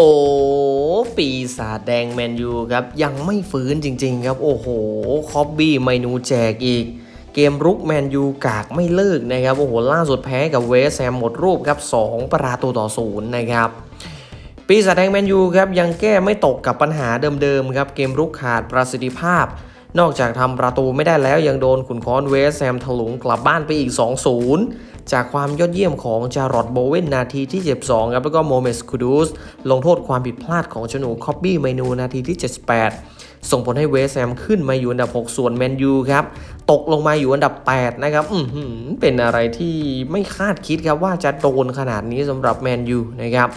โอ้ปีศาจแดงแมนยูครับ ยังไม่ฟื้นจริง ๆ ครับ โอ้โห คอบบี้ไมนูแจกอีก เกมรุกแมนยูกากไม่เลิกนะครับ โอ้โห ล่าสุดแพ้กับเวสแฮมหมดรูปครับ 2 ประตูต่อศูนย์นะครับปีศาจแดงแมนยูครับ ยังแก้ไม่ตกกับปัญหาเดิมๆครับ เกมรุกขาดประสิทธิภาพ นอกจากทำประตูไม่ได้แล้วยังโดนขุนค้อนเวสแฮมถลุงกลับบ้านไปอีก 2-0 จากความยอดเยี่ยมของจารอดโบเวนนาทีที่ 72 ครับ แล้วก็โมเมสคูดูสลงโทษความผิดพลาดของชนูคอบบี้เมนูนาทีที่ 78 ส่งผลให้เวสแฮมขึ้นมาอยู่อันดับ 6 ส่วนแมนยูครับ ตกลงมาอยู่อันดับ 8 นะครับอืเป็นอะไรที่ไม่คาดคิดครับว่าจะโดนขนาดนี้สำหรับแมนยูนะครับ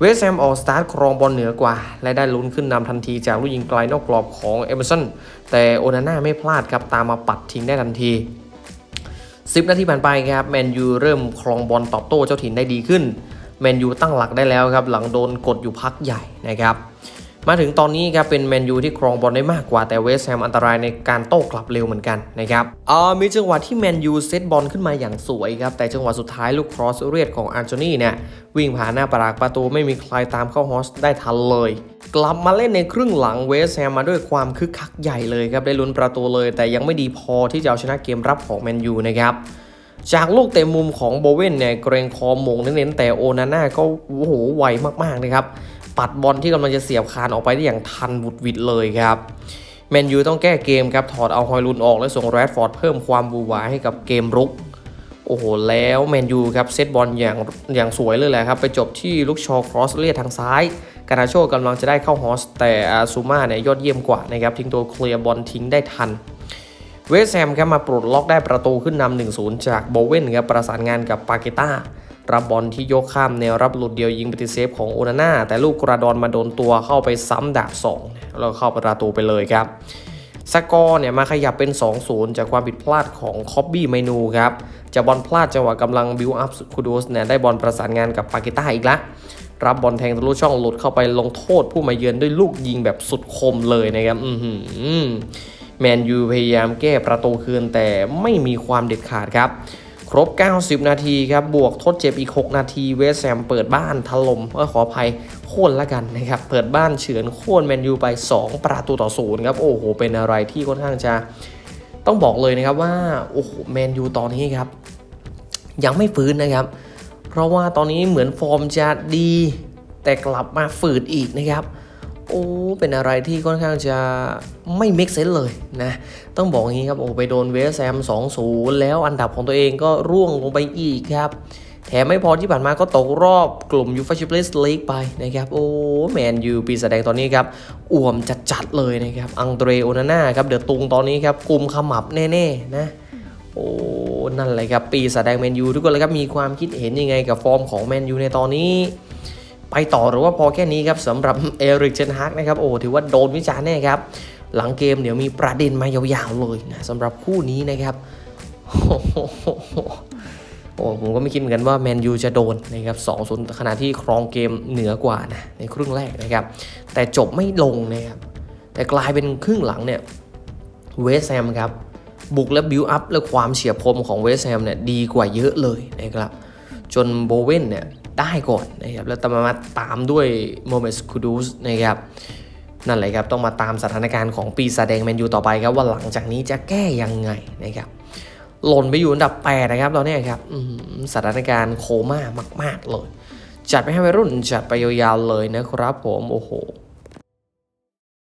เวสแฮมออกสตาร์ทครองบอลเหนือกว่า และได้ลุ้นขึ้นนำทันทีจากลูกยิงไกลนอกกรอบของเอเมอร์สันแต่โอนาน่าไม่พลาดครับตามมาปัดทิ้งได้ทันที10 นาทีผ่านไปครับแมนยูเริ่มครองบอลตอบโต้เจ้าถิ่นได้ดีขึ้นแมนยูตั้งหลักได้แล้วครับหลังโดนกดอยู่พักใหญ่นะครับ มาถึงตอนนี้ครับเป็นแมนยูที่ครองบอลได้มากกว่าแต่เวสต์แฮมอันตรายในการโต้กลับเร็วเหมือนกันนะครับอ่ามีจังหวะที่แมนยูเซตบอลขึ้นมาอย่างสวยครับแต่จังหวะสุดท้ายลูกครอสเรียดของอันโจนี่เนี่ยวิ่งผ่านหน้าปรากประตูไม่มีใครตามเข้าฮอสได้ทันเลย กลับมาเล่นในครึ่งหลังเวสต์แฮมมาด้วยความคึกคักใหญ่เลยครับได้ลุ้นประตูเลย แต่ยังไม่ดีพอที่จะเอาชนะเกมรับของแมนยูนะครับจากลูกเตะมุมของโบเวนเนี่ยเกรงคอมงเน้นๆแต่โอนาน่าก็โอ้โหไวมากๆนะครับ ปัดบอลที่กำลังจะเสียบคานออกไปได้อย่างทันบุดวิดเลยครับแมนยูต้องแก้เกมครับ ถอดเอาฮอยลุนออกและส่งแรดฟอร์ดเพิ่มความบูหวาให้กับเกมรุก โอ้โห แล้วแมนยูครับเซตบอลอย่างอย่างสวยเลยแหละครับ ไปจบที่ลูกชอครอสเลียทางซ้ายกานาโชกำลังจะได้เข้าฮอส แต่อาซูมาเนี่ยยอดเยี่ยมกว่านะครับ ทิ้งตัวเคลียร์บอลทิ้งได้ทัน เวสแฮมครับมาปลดล็อกได้ประตูขึ้นนำ1-0 จากโบเวนครับประสานงานกับปาเกต้า รับบอลที่ยกข้ามแนวรับหลุดเดียวยิงปฏิเซฟของโอนาน่าแต่ลูกกระดอนมาโดนตัวเข้าไปซ้ำดาบ2แล้วเข้าประตูไปเลยครับสกอร์เนี่ยมาขยับเป็น 2-0 จากความผิดพลาดของคอบบี้เมนูครับจากบอลพลาดจังหวะกำลังบิวอัพคูดูสเนี่ยได้บอลประสานงานกับปาเกต้าอีกล้วรับบอลแทงทะลุช่องหลุดเข้าไปลงโทษผู้มาเยือนด้วยลูกยิงแบบสุดคมเลยนะครับอือหือแมนยูพยายามแก้ประตูคืนแต่ไม่มีความเด็ดขาดครับ ครบ 90 นาทีครับ บวกทดเจ็บอีก 6 นาที เวสแฮมเปิดบ้านถล่มเออขออภัยโค่นละกันนะครับ เปิดบ้านเฉือนโค่นแมนยูไป 2 ประตูต่อศูนย์ครับ โอ้โห เป็นอะไรที่ค่อนข้างจะต้องบอกเลยนะครับว่า โอ้โห แมนยูตอนนี้ครับ ยังไม่ฟื้นนะครับ เพราะว่าตอนนี้เหมือนฟอร์มจะดี แต่กลับมาฝืดอีกนะครับ โอ้เป็นอะไรที่ค่อนข้างจะไม่เมกเซนเลยนะต้องบอกอย่างนี้ครับโอ้ไปโดนเวสแฮม2-0 แล้วอันดับของตัวเองก็ร่วงลงไปอีกครับ แถมไม่พอที่ผ่านมาก็ตกรอบกลุ่มยูฟ a ชิปเลสลีกไปนะครับ โอ้แมนยูปีแสดงตอนนี้ครับอ่วมจัดๆเลยนะครับ อังเดรโอนาน่าครับเดือดตุงตอนนี้ครับกลุ่มขมับแน่ๆนะโอ้นั่นเลยครับปีแสดงแมนยูทุกคนเลยครับมีความคิดเห็นยังไงกับฟอร์มของแมนยูในตอนนี้ ไปต่อหรือว่าพอแค่นี้ครับสำหรับเอริกเชนฮากนะครับโอ้ถือว่าโดนวิจารณ์แน่ครับ หลังเกมเดี๋ยวมีประเด็นมายาวๆเลยนะสำหรับคู่นี้นะครับโอ้ผมก็ไม่คิดเหมือนกันว่าแมนยูจะโดนนะครับ2องศูนย์ขณะที่ครองเกมเหนือกว่านะในครึ่งแรกนะครับ แต่จบไม่ลงนะครับ แต่กลายเป็นครึ่งหลังเนี่ยเวสแฮมครับ บุกและบิวอัพและความเฉียบคมของเวสแฮมเนี่ยดีกว่าเยอะเลยนะครับ จนโบเวนเนี่ยได้ก่อนนะครับแล้วตามมาตามด้วยโมเมสคูดูสนะครับนั่นแหละครับต้องมาตามสถานการณ์ของปีศาจแดงแมนยูต่อไปครับว่าหลังจากนี้จะแก้ยังไงนะครับหล่นไปอยู่อันดับ8นะครับตอนนี้ครับสถานการณ์โคม่ามาก ๆ เลย จัดไปให้วัยรุ่นจัดไปยาวๆเลยนะครับผมโอ้โห